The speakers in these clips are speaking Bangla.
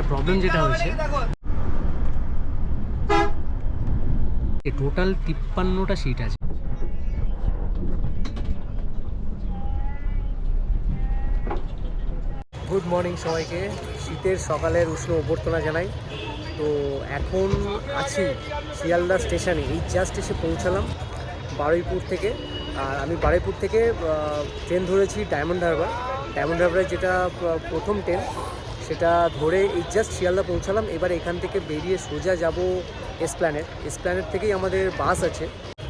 একটা প্রবলেম যেটা হয়েছে। টোটাল তিপ্পান্নটা সিট আছে। গুড মর্নিং সবাইকে। শীতের সকালের উষ্ণ অভ্যর্থনা জানাই। তো এখন আছি শিয়ালদা স্টেশনে। এই জাস্ট এসে পৌঁছালাম বারুইপুর থেকে। আর আমি বারুইপুর থেকে ট্রেন ধরেছি ডায়মন্ড হারবার ডায়মন্ড হারবারের যেটা প্রথম ট্রেন সেটা ধরে এই জাস্ট শিয়ালদা পৌঁছালাম। এবার এখান থেকে বেরিয়ে সোজা যাব এসপ্ল্যানেট এসপ্ল্যানেট থেকেই আমাদের বাস আছে।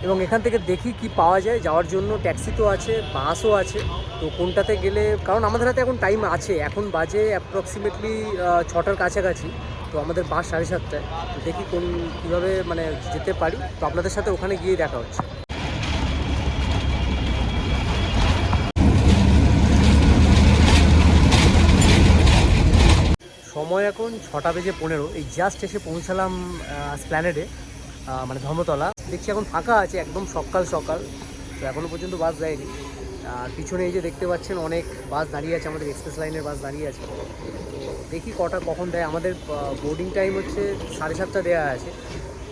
এবং এখান থেকে দেখি কি পাওয়া যায়। যাওয়ার জন্য ট্যাক্সি তো আছে বাসও আছে। তো কোনটাতে গেলে, কারণ আমাদের হাতে এখন টাইম আছে। এখন বাজে অ্যাপ্রক্সিমেটলি ছটার কাছাকাছি। তো আমাদের বাস সাড়ে সাতটায়। দেখি কোন, কীভাবে মানে যেতে পারি। তো আপনাদের সাথে ওখানে গিয়ে দেখা হচ্ছে। সময় এখন ছটা বেজে পনেরো। এই জাস্ট এসে পৌঁছালাম স্প্ল্যানেডে মানে ধর্মতলা। দেখছি এখন ফাঁকা আছে, একদম সকাল সকাল। তো এখনও পর্যন্ত বাস যায়নি। আর পিছনে এই যে দেখতে পাচ্ছেন, অনেক বাস দাঁড়িয়ে আছে, আমাদের এক্সপ্রেস লাইনের বাস দাঁড়িয়ে আছে। দেখি কটা, কখন দেয়। আমাদের বোর্ডিং টাইম হচ্ছে সাড়ে সাতটা দেওয়া আছে।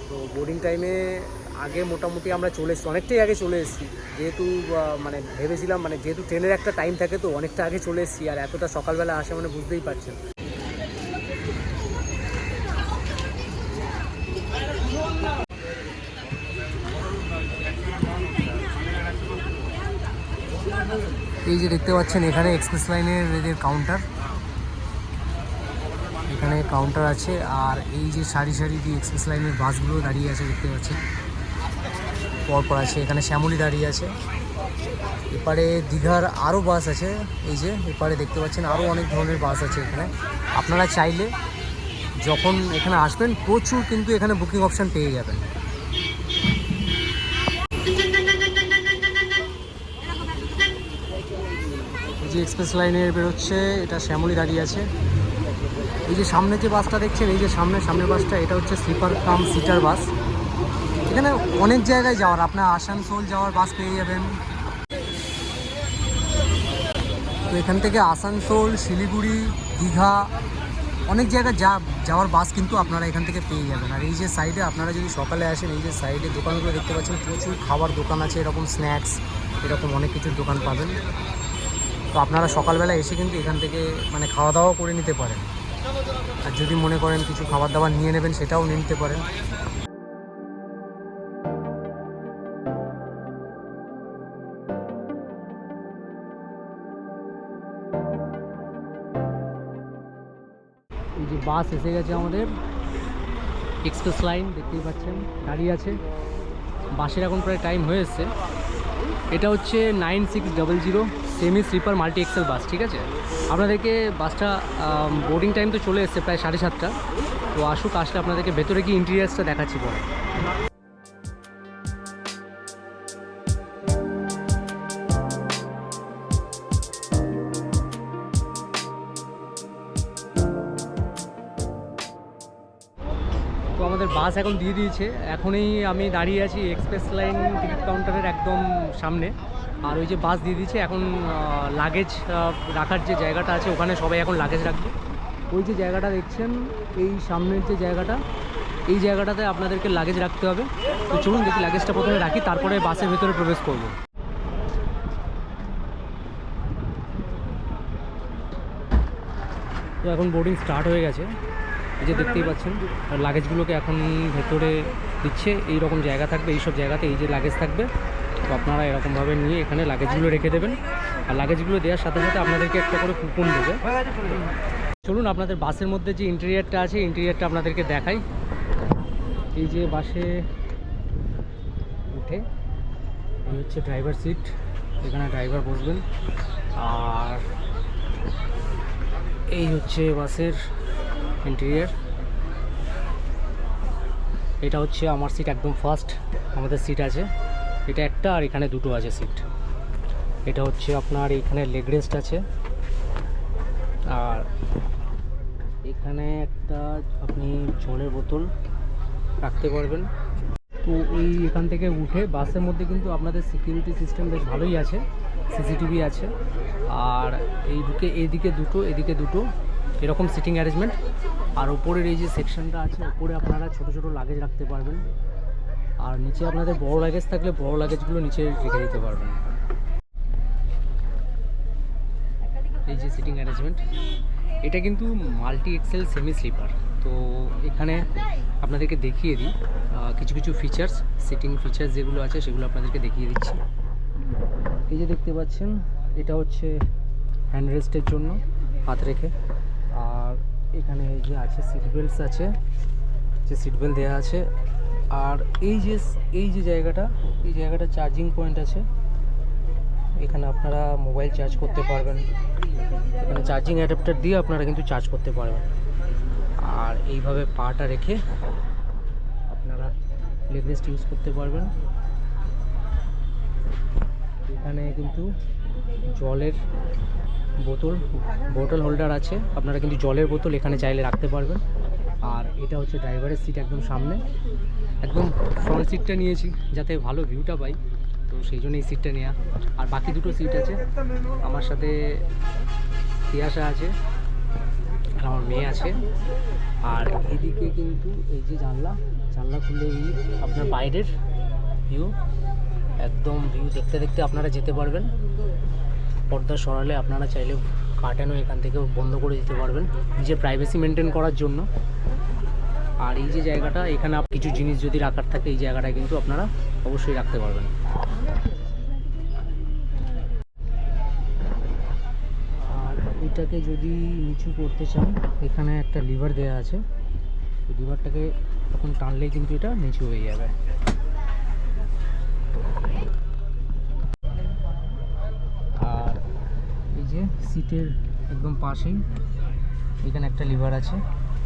তো বোর্ডিং টাইমে আগে মোটামুটি আমরা চলে এসেছি, অনেকটাই আগে চলে এসেছি। যেহেতু মানে ভেবেছিলাম মানে যেহেতু ট্রেনের একটা টাইম থাকে, তো অনেকটা আগে চলে এসেছি। আর এতটা সকালবেলা আসে মানে বুঝতেই পারছেন এই যে দেখতে পাচ্ছেন, এখানে এক্সপ্রেস লাইনের এদের কাউন্টার এখানে কাউন্টার আছে। আর এই যে সারি সারি দিয়ে এক্সপ্রেস লাইনের বাসগুলো দাঁড়িয়ে আছে, দেখতে পাচ্ছেন। পরপর আছে, এখানে শ্যামলি দাঁড়িয়ে আছে। এপারে দীঘার আরও বাস আছে, এই যে এপারে দেখতে পাচ্ছেন, আরও অনেক ধরনের বাস আছে এখানে। আপনারা চাইলে যখন এখানে আসবেন, প্রচুর কিন্তু এখানে বুকিং অপশান পেয়ে যাবেন। যে এক্সপ্রেস লাইনের বেরোচ্ছে, এটা শ্যামলি দাঁড়িয়ে আছে। এই যে সামনে যে বাসটা দেখছেন, এই যে সামনে, সামনের বাসটা, এটা হচ্ছে স্লিপার কাম সিটার বাস। এখানে অনেক জায়গায় যাওয়ার, আপনার আসানসোল যাওয়ার বাস পেয়ে যাবেন। তো এখান থেকে আসানসোল শিলিগুড়ি, দীঘা, অনেক জায়গায় যা, যাওয়ার বাস কিন্তু আপনারা এখান থেকে পেয়ে যাবেন। আর এই যে সাইডে আপনারা যদি সকালে আসেন, এই যে সাইডে দোকানগুলো দেখতে পাচ্ছেন, প্রচুর খাবার দোকান আছে, এরকম স্ন্যাক্স, এরকম অনেক কিছুর দোকান পাবেন। তো আপনারা সকালবেলা এসে কিন্তু এখান থেকে মানে খাওয়া দাওয়াও করে নিতে পারেন। আর যদি মনে করেন কিছু খাবার দাবার নিয়ে নেবেন, সেটাও নিতে পারেন। এই যে বাস এসে গেছে আমাদের। এক্সপ্রেস লাইন দেখতেই পাচ্ছেন, দাঁড়িয়ে আছে। বাসের এখন প্রায় টাইম হয়ে এসছে। এটা হচ্ছে nine six double zero semi sleeper multi axle bus ঠিক আছে? আপনাদেরকে বাসটা বোর্ডিং টাইম তো চলে এসছে প্রায় সাড়ে সাতটা। তো আসুক, আসলে আপনাদেরকে ভেতরে গিয়ে ইন্টেরিয়ার্সটা দেখাচ্ছি পরে। তো আমাদের বাস এখন দিয়ে দিয়েছে। এখনই আমি দাঁড়িয়ে আছি এক্সপ্রেস লাইন টিকিট কাউন্টারের একদম সামনে। আর ওই যে বাস দিয়ে দিচ্ছে এখন লাগেজ রাখার যে জায়গাটা আছে, ওখানে সবাই এখন লাগেজ রাখবে ওই যে জায়গাটা দেখছেন, এই সামনের যে জায়গাটা, এই জায়গাটাতে আপনাদেরকে লাগেজ রাখতে হবে। তো চলুন দেখি লাগেজটা প্রথমে রাখি, তারপরে বাসের ভেতরে প্রবেশ করব। তো এখন বোর্ডিং স্টার্ট হয়ে গেছে। যে দেখতেই পাচ্ছেন লাগেজগুলোকে এখন ভেতরে দিচ্ছে এই রকম জায়গা থাকবে এই সব জায়গাতে এই যে লাগেজ থাকবে। তো আপনারা এরকমভাবে নিয়ে এখানে লাগেজগুলো রেখে দেবেন। আর লাগেজগুলো দেওয়ার সাথে সাথে আপনাদেরকে একটা করে কুপন দেবে। চলুন আপনাদের বাসের মধ্যে যে ইন্টেরিয়ারটা আছে ইন্টেরিয়ারটা আপনাদেরকে দেখাই। এই যে বাসে উঠে, এই হচ্ছে ড্রাইভার সিট এখানে ড্রাইভার বসবেন। আর এই হচ্ছে বাসের ইন্টেরিয়ার এটা হচ্ছে আমার সিট একদম ফার্স্ট আমাদের সিট আছে। এটা একটা আর এখানে দুটো আছে সিট এটা হচ্ছে আপনার এইখানে লেগ রেস্ট আছে। আর এখানে একটা আপনি জলের বোতল রাখতে পারবেন। তো এই এখান থেকে উঠে বাসের মধ্যে কিন্তু আপনাদের সিকিউরিটি সিস্টেম বেশ ভালোই আছে সিসিটিভি আছে। আর এই ঢুকে এইদিকে দুটো, এদিকে দুটো, এরকম সিটিং অ্যারেঞ্জমেন্ট আর ওপরের এই যে সেকশনটা আছে ওপরে আপনারা ছোট ছোট লাগেজ রাখতে পারবেন। আর নিচে আপনাদের বড় লাগেজ থাকলে বড় লাগেজগুলো নিচে রেখে দিতে পারবেন। এই যে সিটিং অ্যারেঞ্জমেন্ট এটা কিন্তু মাল্টি এক্সেল সেমি স্লিপার তো এখানে আপনাদেরকে দেখিয়ে দিই কিছু কিছু ফিচার্স সিটিং ফিচার্স যেগুলো আছে সেগুলো আপনাদেরকে দেখিয়ে দিচ্ছি। এই যে দেখতে পাচ্ছেন, এটা হচ্ছে হ্যান্ড রেস্টের জন্য হাত রেখে। আর এখানে এই যে আছে সিট বেল্টস আছে, যে সিট বেল্ট দেওয়া আছে আর এই যে এই যে জায়গাটা, এই জায়গাটা চার্জিং পয়েন্ট আছে। এখানে আপনারা মোবাইল চার্জ করতে পারবেন। এখানে চার্জিং অ্যাডাপ্টার দিয়ে আপনারা কিন্তু চার্জ করতে পারবেন। আর এইভাবে পাটা রেখে আপনারা লেগ রেস্ট ইউজ করতে পারবেন। এখানে কিন্তু জলের বোতল বোতল হোল্ডার আছে। আপনারা কিন্তু জলের বোতল এখানে চাইলে রাখতে পারবেন। আর এটা হচ্ছে ড্রাইভারের সিট একদম সামনে। একদম ফ্রন্ট সিটটা নিয়েছি, যাতে ভালো ভিউটা পাই। তো সেই জন্য এই সিটটা নেওয়া আর বাকি দুটো সিট আছে। আমার সাথে তিয়াসা আছে, আর আমার মেয়ে আছে। আর এদিকে কিন্তু এই যে জানলা জানলা খুললে এই আপনার বাইরের ভিউ একদম ভিউ দেখতে দেখতে আপনারা যেতে পারবেন। পর্দা সরালে আপনারা চাইলে কার্টেনও এখান থেকে বন্ধ করে দিতে পারবেন। নিজের প্রাইভেসি মেনটেন করার জন্য। আর এই যে জায়গাটা, এখানে কিছু জিনিস যদি রাখার থাকে, এই জায়গাটা কিন্তু আপনারা অবশ্যই রাখতে পারবেন। আর এটাকে যদি নিচু করতে চান, এখানে একটা লিভার দেওয়া আছে। লিভারটাকে তখন টানলেই কিন্তু এটা নিচু হয়ে যাবে। আর এই যে সিটের একদম পাশেই, এখানে একটা লিভার আছে।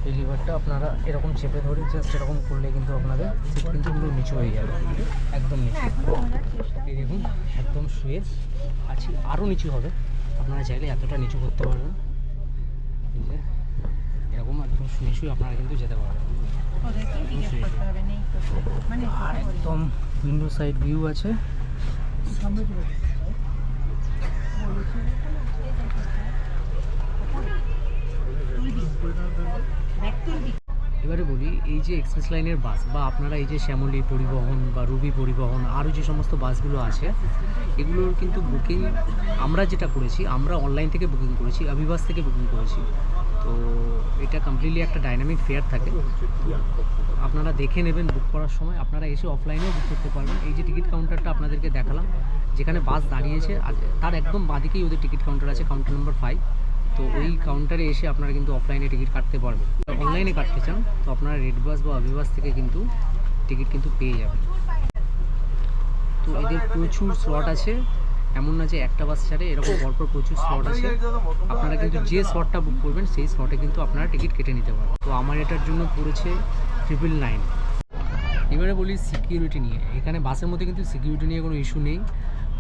এই লিভারটা আপনারা এরকম চেপে ধরে জাস্ট এরকম করলে কিন্তু আপনাদের সিট কিন্তু পুরো নিচু হয়ে যাবে একদম নিচু এই দেখুন একদম শুয়ে আছি আরও নিচু হবে আপনারা চাইলে এতটা নিচু করতে পারবেন এরকম একদম শুয়ে শুয়ে আপনারা কিন্তু যেতে পারবেন মানে আর একদম উইন্ডো সাইড ভিউ আছে ব্যাগ তুলবি এবারে বলি, এই যে এক্সপ্রেস লাইনের বাস বা আপনারা এই যে শ্যামলী পরিবহন বা রুবি পরিবহন, আরও যে সমস্ত বাসগুলো আছে, এগুলোর কিন্তু বুকিং আমরা যেটা করেছি, আমরা অনলাইন থেকে বুকিং করেছি অভিবাস থেকে বুকিং করেছি। তো এটা কমপ্লিটলি একটা ডাইনামিক ফেয়ার থাকে। আপনারা দেখে নেবেন বুক করার সময়। আপনারা এসে অফলাইনেও বুক করতে পারবেন। এই যে টিকিট কাউন্টারটা আপনাদেরকে দেখালাম, যেখানে বাস দাঁড়িয়েছে তার একদম বাঁদিকেই ওদের টিকিট কাউন্টার আছে কাউন্টার নাম্বার ফাইভ তো ওই কাউন্টারে এসে আপনারা কিন্তু অফলাইনে টিকিট কাটতে পারবেন। অনলাইনে কাটতে চান তো আপনারা রেড বাস বা অভিবাস থেকে কিন্তু টিকিট কিন্তু পেয়ে যাবেন। তো এদের প্রচুর স্লট আছে। এমন না যে একটা বাস ছাড়ে এরকম পরপর প্রচুর স্লট আছে। আপনারা কিন্তু যে স্লটটা বুক করবেন সেই স্লটে কিন্তু আপনারা টিকিট কেটে নিতে পারবেন। তো আমার এটার জন্য পড়েছে ট্রিপল নাইন এবারে বলি সিকিউরিটি নিয়ে। এখানে বাসের মধ্যে কিন্তু সিকিউরিটি নিয়ে কোনো ইস্যু নেই।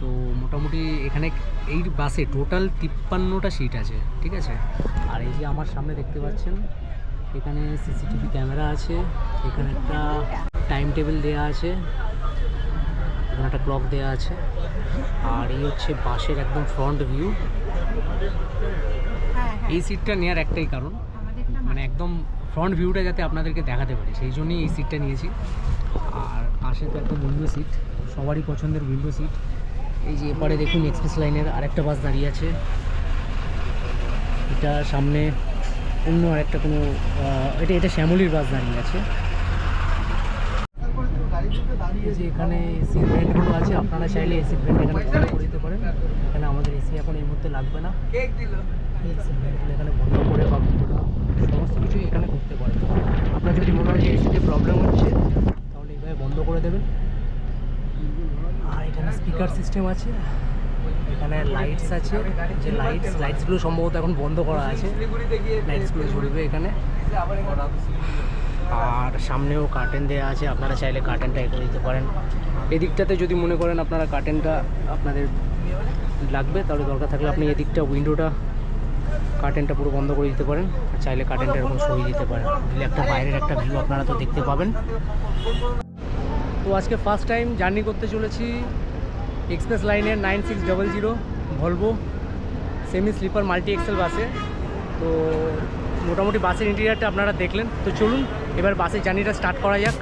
তো মোটামুটি এখানে এই বাসে টোটাল তিপ্পান্নটা সিট আছে ঠিক আছে? আর এই যে আমার সামনে দেখতে পাচ্ছেন এখানে সিসিটিভি ক্যামেরা আছে এখানে একটা টাইম টেবিল দেওয়া আছে এখানে একটা ক্লক দেওয়া আছে আর এই হচ্ছে বাসের একদম ফ্রন্ট ভিউ হ্যাঁ হ্যাঁ। এই সিটটা নেওয়ার একটাই কারণ মানে একদম ফ্রন্ট ভিউটা যাতে আপনাদেরকে দেখাতে পারি সেই জন্যই এই সিটটা নিয়েছি। আর পাশে তো একদম উইন্ডো সিট সবারই পছন্দের উইন্ডো সিট এই যে এপারে দেখুন এক্সপ্রেস লাইনের আরেকটা বাস দাঁড়িয়ে আছে। এটা সামনে অন্য আরেকটা কোনো এটা এটা শ্যামলির বাস দাঁড়িয়ে আছে। যে এখানে এসি ভেন্টগুলো আছে, আপনারা চাইলে এসি ভেন্ট এখানে বন্ধ করে দিতে পারেন। এখানে আমাদের এসি এখন এই মুহূর্তে লাগবে না। এখানে বন্ধ করে বা সমস্ত কিছুই এখানে করতে পারেন। আপনার যদি মনে হয় যে এসিতে প্রবলেম হচ্ছে, তাহলে এইভাবে বন্ধ করে দেবেন। আর এখানে স্পিকার সিস্টেম আছে। এখানে লাইটস আছে। যে লাইটস লাইটসগুলো সম্ভবত এখন বন্ধ করা আছে। লাইটসগুলো জ্বলবে এখানে। আর সামনেও কার্টেন দেওয়া আছে। আপনারা চাইলে কার্টেনটা এ করে দিতে পারেন। এদিকটাতে যদি মনে করেন আপনারা কার্টেনটা আপনাদের লাগবে, তাহলে দরকার থাকলে আপনি এদিকটা উইন্ডোটা কার্টেনটা পুরো বন্ধ করে দিতে পারেন। চাইলে কার্টেনটা এরকম সরিয়ে দিতে পারেন। একটা বাইরের একটা ভিউ আপনারা তো দেখতে পাবেন। তো আজকে ফার্স্ট টাইম জার্নি করতে চলেছি এক্সপ্রেস লাইনের nine six double zero Volvo semi sleeper multi axle বাসে তো মোটামুটি বাসের ইন্টেরিয়ারটা আপনারা দেখলেন। তো চলুন, এবার বাসের জার্নিটা স্টার্ট করা যাক।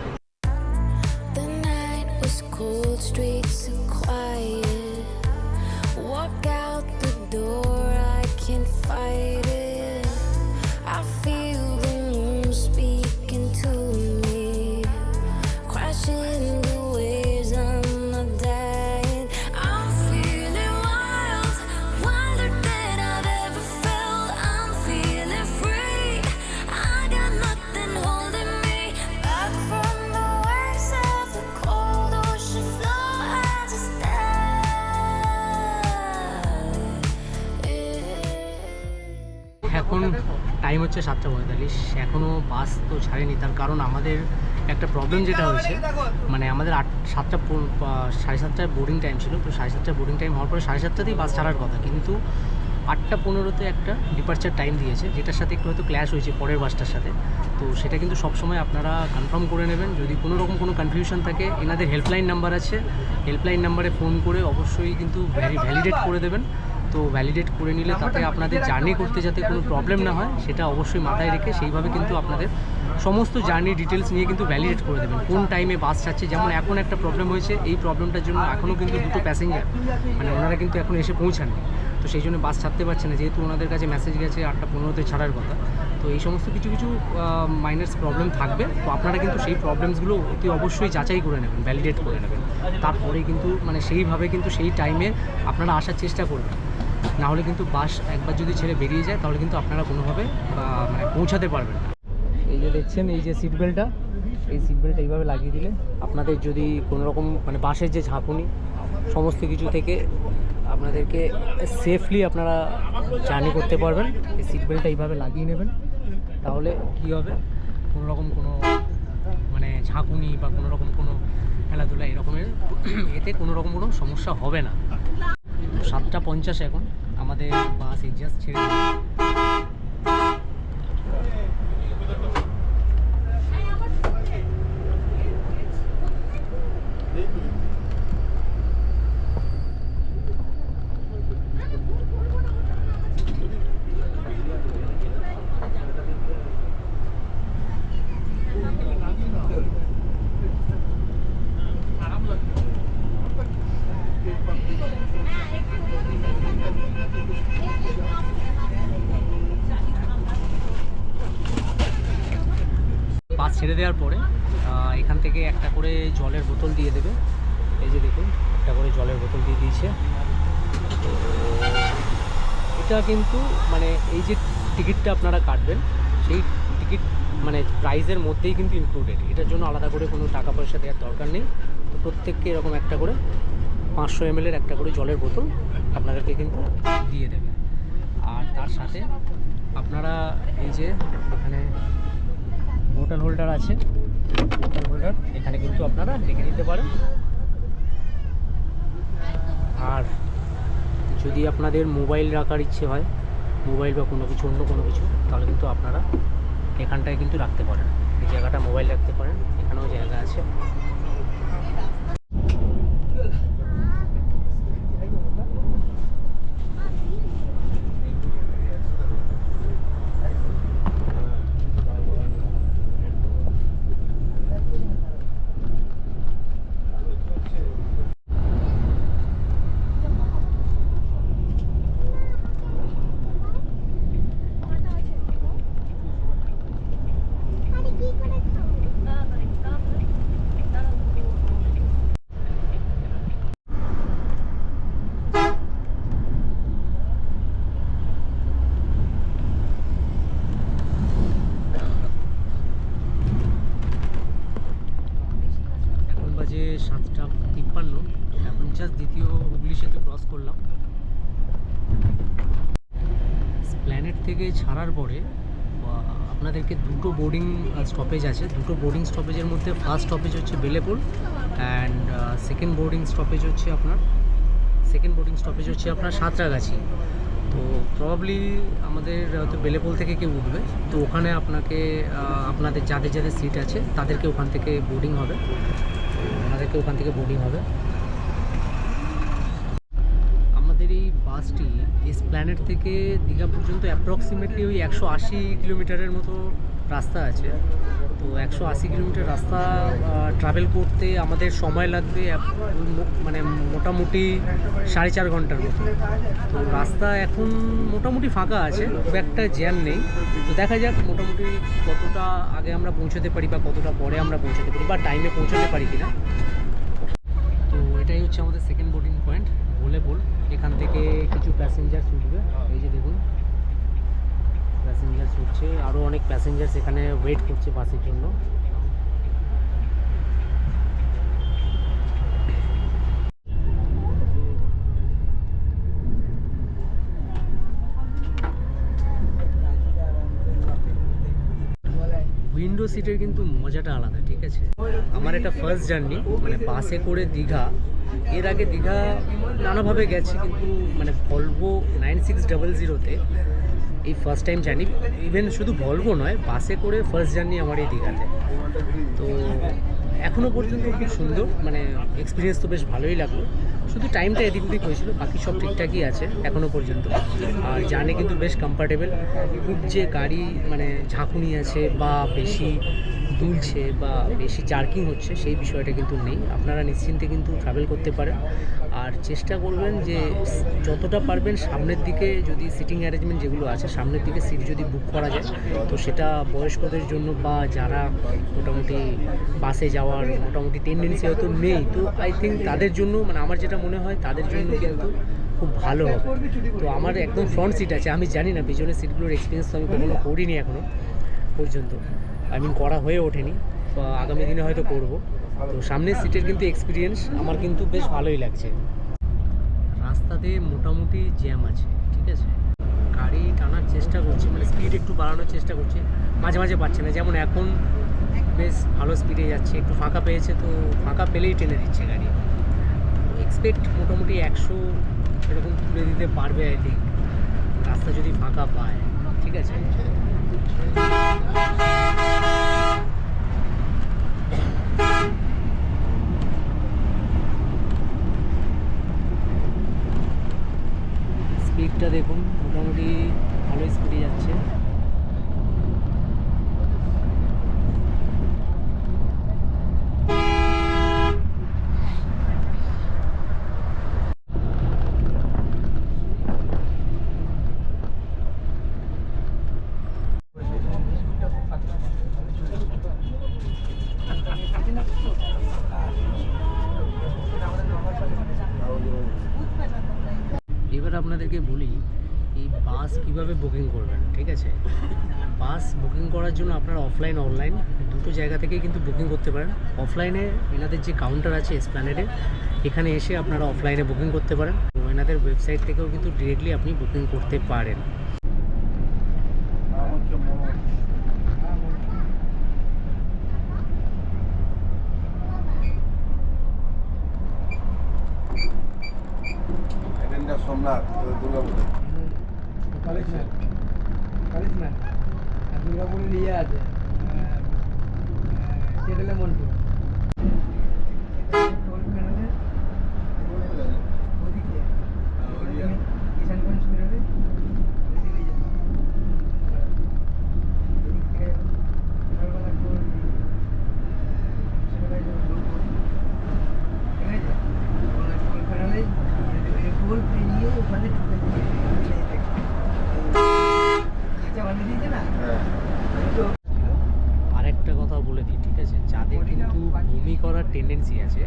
হচ্ছে সাতটা পঁয়তাল্লিশ। এখনও বাস তো ছাড়েনি। তার কারণ আমাদের একটা প্রবলেম যেটা হয়েছে মানে আমাদের আট সাতটা সাড়ে সাতটায় বোর্ডিং টাইম ছিল। তো সাড়ে সাতটায় বোর্ডিং টাইম হওয়ার পরে সাড়ে সাতটাতেই বাস ছাড়ার কথা। কিন্তু আটটা পনেরোতে একটা ডিপার্চার টাইম দিয়েছে যেটার সাথে একটু হয়তো ক্ল্যাশ হয়েছে পরের বাসটার সাথে। তো সেটা কিন্তু সবসময় আপনারা কনফার্ম করে নেবেন। যদি কোনো রকম কোনো কনফিউশন থাকে এনাদের হেল্পলাইন নাম্বার আছে। হেল্পলাইন নাম্বারে ফোন করে অবশ্যই কিন্তু ভ্যালিডেট করে দেবেন। তো ভ্যালিডেট করে নিলে তাতে আপনাদের জার্নি করতে যাতে কোনো প্রবলেম না হয় সেটা অবশ্যই মাথায় রেখে সেইভাবে কিন্তু আপনাদের সমস্ত জার্নি ডিটেলস নিয়ে কিন্তু ভ্যালিডেট করে দেবেন। কোন টাইমে বাস ছাড়ছে যেমন এখন একটা প্রবলেম হয়েছে এই প্রবলেমটার জন্য এখনও কিন্তু দুটো প্যাসেঞ্জার মানে ওনারা কিন্তু এখন এসে পৌঁছাননি। তো সেই জন্য বাস ছাড়তে পারছে না যেহেতু ওনাদের কাছে মেসেজ গেছে আটটা পনেরোতে ছাড়ার কথা। তো এই সমস্ত কিছু কিছু মাইনাস প্রবলেম থাকবে। তো আপনারা কিন্তু সেই প্রবলেমসগুলো অতি অবশ্যই যাচাই করে নেবেন ভ্যালিডেট করে নেবেন। তারপরে কিন্তু মানে সেইভাবে কিন্তু সেই টাইমে আপনারা আসার চেষ্টা করবেন। না হলে কিন্তু বাস একবার যদি ছেড়ে বেরিয়ে যায় তাহলে কিন্তু আপনারা কোনোভাবে মানে পৌঁছাতে পারবেন না। এই যে দেখছেন এই যে সিট বেল্টটা এই সিট বেল্টটা এইভাবে লাগিয়ে দিলে আপনাদের যদি কোনো রকম মানে বাসের যে ঝাঁকুনি সমস্ত কিছু থেকে আপনাদেরকে সেফলি আপনারা জার্নি করতে পারবেন এই সিট বেল্টটা এইভাবে লাগিয়ে নেবেন তাহলে কি হবে? কোনো রকম কোনো মানে ঝাঁকুনি বা কোনো রকম কোনো খেলাধুলা এরকমের এতে কোনো রকম কোনো সমস্যা হবে না। সাতটা পঞ্চাশ এখন। আমাদের বাস এই জাস্ট ছেড়ে দেওয়ার পরে এখান থেকে একটা করে জলের বোতল দিয়ে দেবে। এই যে দেখুন, একটা করে জলের বোতল দিয়ে দিয়েছে। তো এটা কিন্তু মানে এই যে টিকিটটা আপনারা কাটবেন, সেই টিকিট মানে প্রাইসের মধ্যেই কিন্তু ইনক্লুডেড এটার জন্য আলাদা করে কোনো টাকা পয়সা দেওয়ার দরকার নেই। তো প্রত্যেককে এরকম একটা করে পাঁচশো এমএলের একটা করে জলের বোতল আপনাদেরকে কিন্তু দিয়ে দেবে। আর তার সাথে আপনারা এই যে এখানে বোতল হোল্ডার আছে। বোতল হোল্ডার এখানে কিন্তু আপনারা রেখে নিতে পারেন। আর যদি আপনাদের মোবাইল রাখার ইচ্ছে হয় মোবাইল বা কোনো কিছু, অন্য কোনো কিছু, তাহলে কিন্তু আপনারা এখানটায় কিন্তু রাখতে পারেন। এই জায়গাটা মোবাইল রাখতে পারেন। এখানেও জায়গা আছে এখন বাজে সাতটা তিপ্পান্ন এখন জাস্ট দ্বিতীয় হুগলি সেতু ক্রস করলাম। প্ল্যানেট থেকে ছাড়ার পরে আপনাদেরকে দুটো বোর্ডিং স্টপেজ আছে। দুটো বোর্ডিং স্টপেজের মধ্যে ফার্স্ট স্টপেজ হচ্ছে Belepur and second boarding stoppage হচ্ছে আপনার সেকেন্ড বোর্ডিং স্টপেজ হচ্ছে আপনার সাঁতরাগাছি। তো প্রবাবলি আমাদের হয়তো বেলেপোল থেকে কেউ উঠবে। তো ওখানে আপনাকে আপনাদের যাদের যাদের সিট আছে, তাদেরকে ওখান থেকে বোর্ডিং হবে। তো ওনাদের থেকে ওখান থেকে বোর্ডিং হবে আমাদের এই বাসটি এসপ্ল্যানেট থেকে দীঘা পর্যন্ত অ্যাপ্রক্সিমেটলি ওই একশো আশি কিলোমিটারের মতো রাস্তা আছে। তো একশো আশি কিলোমিটার রাস্তা ট্রাভেল করতে আমাদের সময় লাগবে মানে মোটামুটি সাড়ে চার ঘণ্টার মতো। তো রাস্তা এখন মোটামুটি ফাঁকা আছে, খুব একটা জ্যাম নেই। তো দেখা যাক মোটামুটি কতটা আগে আমরা পৌঁছতে পারি বা কতটা পরে আমরা পৌঁছতে পারি বা টাইমে পৌঁছতে পারি কিনা। তো এটাই হচ্ছে আমাদের সেকেন্ড বোর্ডিং পয়েন্ট বল এখান থেকে কিছু প্যাসেঞ্জার উঠবে। এই যে দেখুন প্যাসেঞ্জার উঠছে আরও অনেক প্যাসেঞ্জার এখানে ওয়েট করছে বাসের জন্য। উইন্ডো সিটের কিন্তু মজাটা আলাদা, ঠিক আছে? আমার এটা ফার্স্ট জার্নি মানে বাসে করে দীঘা। এর আগে দীঘা নানাভাবে গেছি, কিন্তু মানে ভলভো নাইন সিক্স ডাবল জিরোতে এই ফার্স্ট টাইম জার্নি ইভেন শুধু ভলভো নয়, বাসে করে ফার্স্ট জার্নি আমার এই দীঘাতে। তো এখনও পর্যন্ত খুব সুন্দর মানে এক্সপিরিয়েন্স তো বেশ ভালোই লাগল। শুধু টাইমটা এদিক ওদিক হয়েছিল, বাকি সব ঠিকঠাকই আছে এখনও পর্যন্ত। আর জানে কিন্তু বেশ কমফর্টেবল খুব যে গাড়ি মানে ঝাঁকুনি আছে বা বেশি দুলছে বা বেশি জার্কিং হচ্ছে, সেই বিষয়টা কিন্তু নেই। আপনারা নিশ্চিন্তে কিন্তু ট্রাভেল করতে পারেন। আর চেষ্টা করবেন যে, যতটা পারবেন সামনের দিকে যদি সিটিং অ্যারেঞ্জমেন্ট যেগুলো আছে, সামনের দিকে সিট যদি বুক করা যায়, তো সেটা বয়স্কদের জন্য বা যারা মোটামুটি বাসে যাওয়ার মোটামুটি টেন্ডেন্সি হয়তো নেই, তো আই থিঙ্ক তাদের জন্য মানে আমার যেটা মনে হয়, তাদের জন্য কিন্তু খুব ভালো হবে। তো আমার একদম ফ্রন্ট সিট আছে, আমি জানি না, পিছনের সিটগুলোর এক্সপিরিয়েন্স তো আমি কখনো করিনি এখনও পর্যন্ত। আই মিন করা হয়ে ওঠেনি। আগামী দিনে হয়তো করব। তো সামনের সিটের কিন্তু এক্সপিরিয়েন্স আমার কিন্তু বেশ ভালোই লাগছে। রাস্তাতে মোটামুটি জ্যাম আছে, ঠিক আছে? গাড়ি টানার চেষ্টা করছে মানে স্পিড একটু বাড়ানোর চেষ্টা করছে। মাঝে মাঝে পাচ্ছে না, যেমন এখন বেশ ভালো স্পিডে যাচ্ছে, একটু ফাঁকা পেয়েছে তো ফাঁকা পেলেই টেনে দিচ্ছে গাড়ি। এক্সপেক্ট মোটামুটি একশো এরকম তুলে দিতে পারবে আই থিঙ্ক রাস্তা যদি ফাঁকা পায়, ঠিক আছে? স্পিডটা দেখুন মোটামুটি ভালো স্পিডে যাচ্ছে এবার আপনাদেরকে বলি এই বাস কীভাবে বুকিং করবেন, ঠিক আছে? বাস বুকিং করার জন্য আপনারা অফলাইন অনলাইন দুটো জায়গা থেকেই কিন্তু বুকিং করতে পারেন। অফলাইনে এনাদের যে কাউন্টার আছে এসপ্ল্যানেডে এখানে এসে আপনারা অফলাইনে বুকিং করতে পারেন। এনাদের ওয়েবসাইট থেকেও কিন্তু ডিরেক্টলি আপনি বুকিং করতে পারেন। কালিসম্যান না আর দুর্গাপুরের নিয়ে আছে। কেটেলে মন্টু কিষানগঞ্জ বেরোলে ওইদিকে যাবে ওইদিক থেকে সকালবেলা টোল সকালে টোল ঠিক আছে ওখানে টোল বেরোলেই টোল পেরিয়ে ওখানে ঢুকে যাবে খাঁচা বানিয়ে দিয়েছে না হ্যাঁ তো আরেকটা কথা বলে দিই ঠিক আছে যাদের কিন্তু বমি করার টেন্ডেন্সি আছে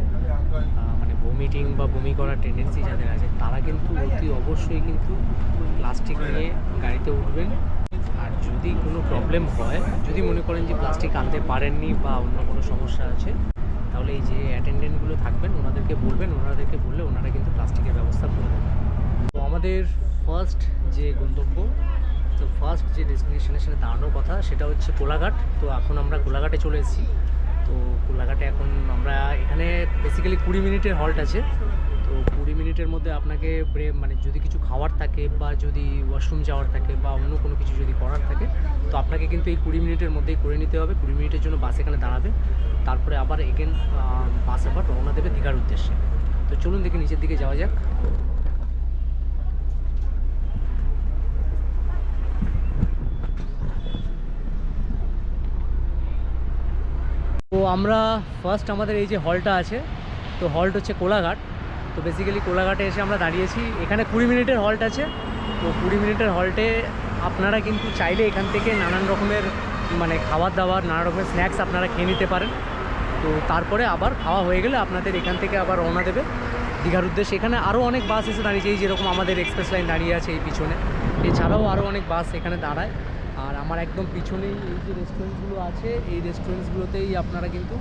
আহ, মানে ভমিটিং বা বমি করার টেন্ডেন্সি যাদের আছে তারা কিন্তু অতি অবশ্যই কিন্তু প্লাস্টিক নিয়ে গাড়িতে উঠবেন আর যদি কোনো প্রবলেম হয় যদি মনে করেন যে প্লাস্টিক আনতে পারেননি বা অন্য কোনো সমস্যা আছে, তাহলে এই যে অ্যাটেন্ডেন্টগুলো থাকবেন, ওনাদেরকে বলবেন, ওনাদেরকে বললে ওনারা কিন্তু প্লাস্টিকের ব্যবস্থা করে দেবেন। তো আমাদের ফার্স্ট যে গন্তব্য, তো ফার্স্ট যে ডেস্টিনেশনের সাথে দাঁড়ানোর কথা, সেটা হচ্ছে কোলাঘাট। তো এখন আমরা কোলাঘাটে চলে এসেছি। তো কোলাঘাটে এখন আমরা, এখানে বেসিক্যালি কুড়ি মিনিটের হল্ট আছে। মিনিটের মধ্যে আপনাকে ব্রে মানে যদি কিছু খাওয়ার থাকে বা যদি ওয়াশরুম যাওয়ার থাকে বা অন্য কোনো কিছু যদি করার থাকে, তো আপনাকে কিন্তু এই কুড়ি মিনিটের মধ্যেই করে নিতে হবে। কুড়ি মিনিটের জন্য বাস এখানে দাঁড়াবে। তারপরে আবার এগেন বাস আবার রওনা দেবে দীঘার উদ্দেশ্যে। তো চলুন দেখি নিচের দিকে যাওয়া যাক। তো আমরা ফার্স্ট আমাদের এই যে হলটা আছে, তো হল্ট হচ্ছে কোলাঘাট। তো বেসিক্যালি কোলাঘাটে এসে আমরা দাঁড়িয়েছি। এখানে কুড়ি মিনিটের হল্ট আছে। তো কুড়ি মিনিটের হল্টে আপনারা কিন্তু চাইলে এখান থেকে নানান রকমের মানে খাবার দাবার নানা রকমের স্ন্যাক্স আপনারা খেয়ে নিতে পারেন। তো তারপরে আবার খাওয়া হয়ে গেলে আপনাদের এখান থেকে আবার রওনা দেবে। দীঘার উদ্দেশ্যে এখানে আরও অনেক বাস এসে দাঁড়িয়েছে, এই যেরকম আমাদের এক্সপ্রেস লাইন দাঁড়িয়ে আছে এই পিছনে। এছাড়াও আরও অনেক বাস এখানে দাঁড়ায়। আর আমার একদম পিছনেই এই যে রেস্টুরেন্টসগুলো আছে, এই রেস্টুরেন্টসগুলোতেই আপনারা কিন্তু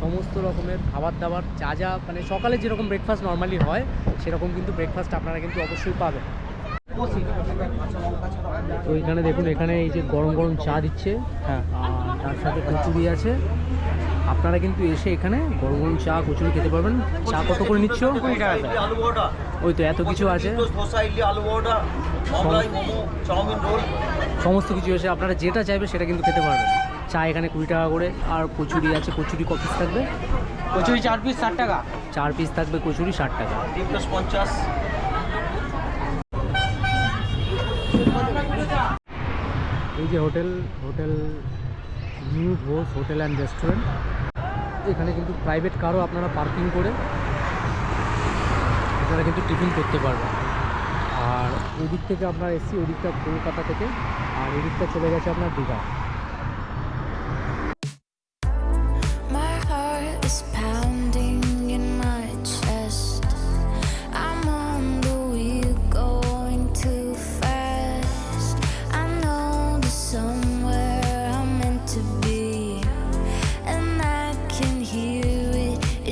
সমস্ত রকমের খাবার দাবার যা যা মানে সকালে যেরকম ব্রেকফাস্ট নর্মালি হয় সেরকম কিন্তু ব্রেকফাস্ট আপনারা কিন্তু অবশ্যই পাবেন। তো এখানে দেখুন এখানে এই যে গরম গরম চা দিচ্ছে হ্যাঁ। আর তার সাথে কচুরি আছে। আপনারা কিন্তু এসে এখানে গরম গরম চা কচুরি খেতে পারবেন। চা কত করে নিচ্ছ? ওই তো এত কিছু আছে। সমস্ত কিছু এসে আপনারা যেটা চাইবে সেটা কিন্তু খেতে পারবেন। চা এখানে কুড়ি টাকা করে আর কচুরি আছে কচুরি ক পিস থাকবে? কচুরি চার পিস ষাট টাকা। চার পিস থাকবে কচুরি ষাট টাকা। পঞ্চাশ। এই যে hotel hotel new Ghosh hotel and restaurant. এখানে কিন্তু প্রাইভেট কারও আপনারা পার্কিং করে আপনারা কিন্তু টিফিন করতে পারবেন। আর ওদিক থেকে আপনারা এসছি ওদিকটা কলকাতা থেকে আর এদিকটা চলে গেছে আপনার দীঘা।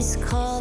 It's called.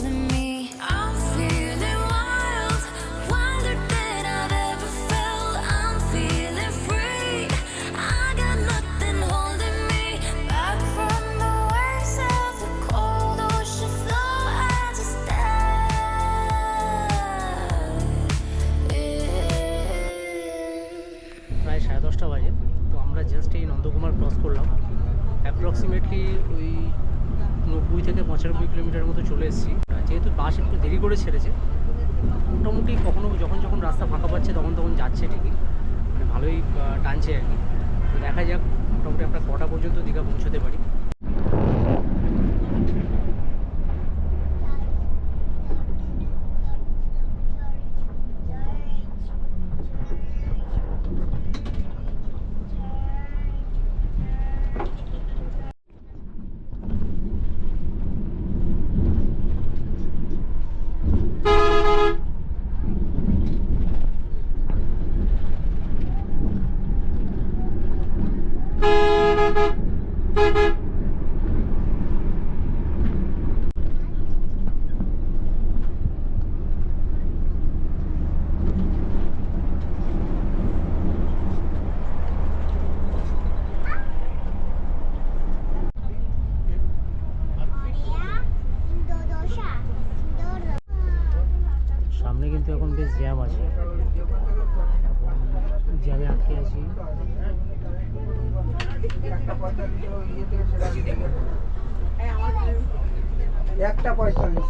একটা পঁয়তাল্লিশ একটা পঁয়তাল্লিশ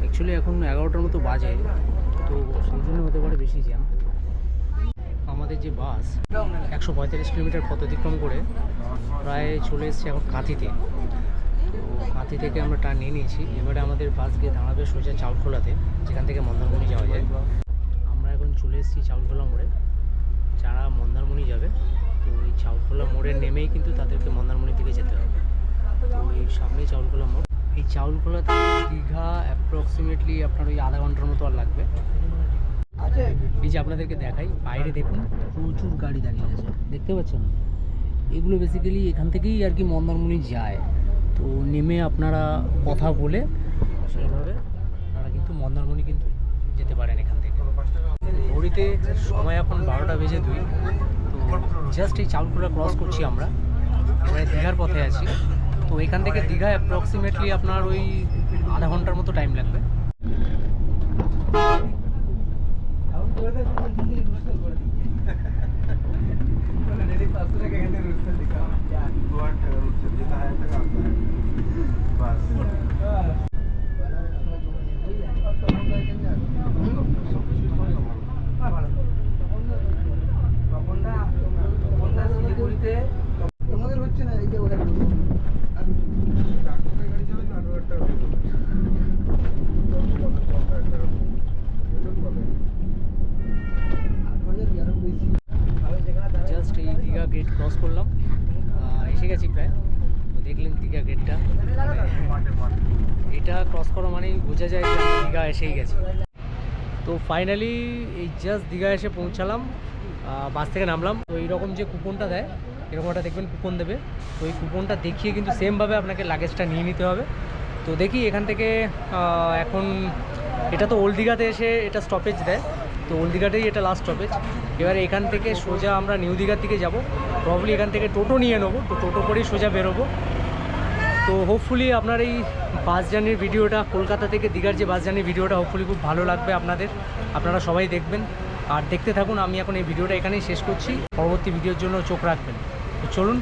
অ্যাকচুয়ালি এখন এগারোটার মতো বাজে, তো সেই জন্য হতে পারে বেশি জ্যাম আমাদের যে বাস, একশো পঁয়তাল্লিশ কিলোমিটার পথ অতিক্রম করে প্রায় চলে এসেছে এখন কাঁথিতে। তো কাঁথি থেকে আমরা টার্ন নিয়ে নিয়েছি। এবারে আমাদের বাস গিয়ে দাঁড়াবে সোজা চাউলখোলাতে যেখান থেকে মন্দারমণি যাওয়া যায়। আমরা এখন চলে এসেছি চাউলখোলা মোড়ে। যারা মন্দারমণি যাবে তো এই চাউলখোলা মোড়ে নেমেই কিন্তু তাদেরকে মন্দারমণির দিকে যেতে হবে। তো এই সামনেই চাউলখোলা মোড়। এই চাউলখোলা থেকে দীঘা অ্যাপ্রক্সিমেটলি আপনার ওই আধা ঘণ্টার মতো আর লাগবে। আছে এই যে আপনাদেরকে দেখাই বাইরে দেখুন প্রচুর গাড়ি দাঁড়িয়ে আছে। দেখতে পাচ্ছেন? এগুলো বেসিক্যালি এখান থেকেই আর কি মন্দারমণি যায়। তো নেমে আপনারা কথা বলে সেইভাবে আপনারা কিন্তু মন্দারমণি কিন্তু যেতে পারেন এখান থেকে। ঘড়িতে সময় এখন বারোটা বেজে দুই, তো জাস্ট এই চাউলখোলা ক্রস করছি আমরা। এবারে দীঘার পথে আছি। তো এখান থেকে দীঘা অ্যাপ্রক্সিমেটলি আপনার ওই আধা ঘণ্টার মতো টাইম লাগবে। যায় দীঘা এসেই গেছি। তো ফাইনালি এই জাস্ট দীঘা এসে পৌঁছালাম বাস থেকে নামলাম। তো এইরকম যে কুপনটা দেয়, এরকম একটা দেখবেন কুপন দেবে। তো এই কুপনটা দেখিয়ে কিন্তু সেমভাবে আপনাকে লাগেজটা নিয়ে নিতে হবে। তো দেখি এখান থেকে এখন এটা তো ওল্ড দীঘাতে এসে এটা স্টপেজ দেয়। তো ওল্ড দীঘাতেই এটা লাস্ট স্টপেজ এবারে এখান থেকে সোজা আমরা নিউ দীঘার দিকে যাব। প্রবলি এখান থেকে টোটো নিয়ে নেব। তো টোটো করেই সোজা বেরোবো। তো হোপফুলি আপনার এই বাস জার্নির ভিডিওটা কলকাতা থেকে দীঘার যে বাস জার্নির ভিডিওটা হোপফুলি খুব ভালো লাগবে আপনাদের। আপনারা সবাই দেখবেন। আর দেখতে থাকুন, আমি এখন এই ভিডিওটা এখানেই শেষ করছি। পরবর্তী ভিডিওর জন্য চোখ রাখবেন। তো চলুন